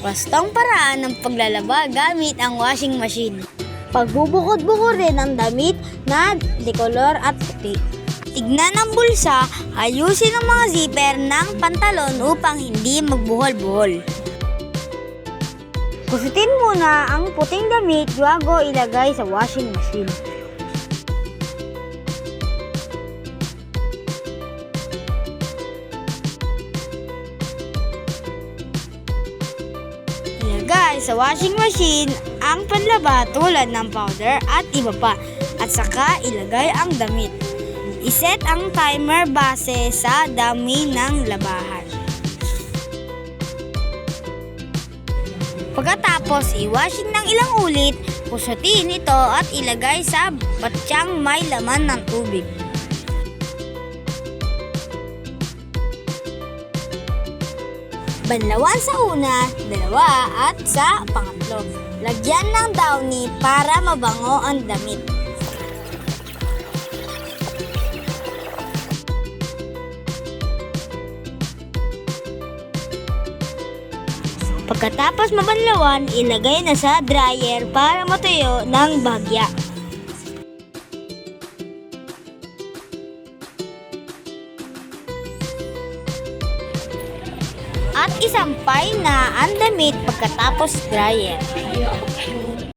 Wastong paraan ng paglalaba gamit ang washing machine. Pagbubukod-bukod rin ang damit na dekolor at puti. Tignan ang bulsa, ayusin ang mga zipper ng pantalon upang hindi magbuhol-buhol. Kusutin muna ang puting damit bago ilagay sa washing machine. Ilagay sa washing machine ang panlaba tulad ng powder at iba pa. At saka ilagay ang damit. Iset ang timer base sa dami ng labahan. Pagkatapos, i-washing ng ilang ulit, pusutin ito at ilagay sa batsyang may laman ng tubig. Banlawan sa una, dalawa at sa pangatlo. Lagyan ng downy para mabango ang damit. Pagkatapos mabanlawan, ilagay na sa dryer para matuyo ng bagya. At isampay na ang pagkatapos dryer.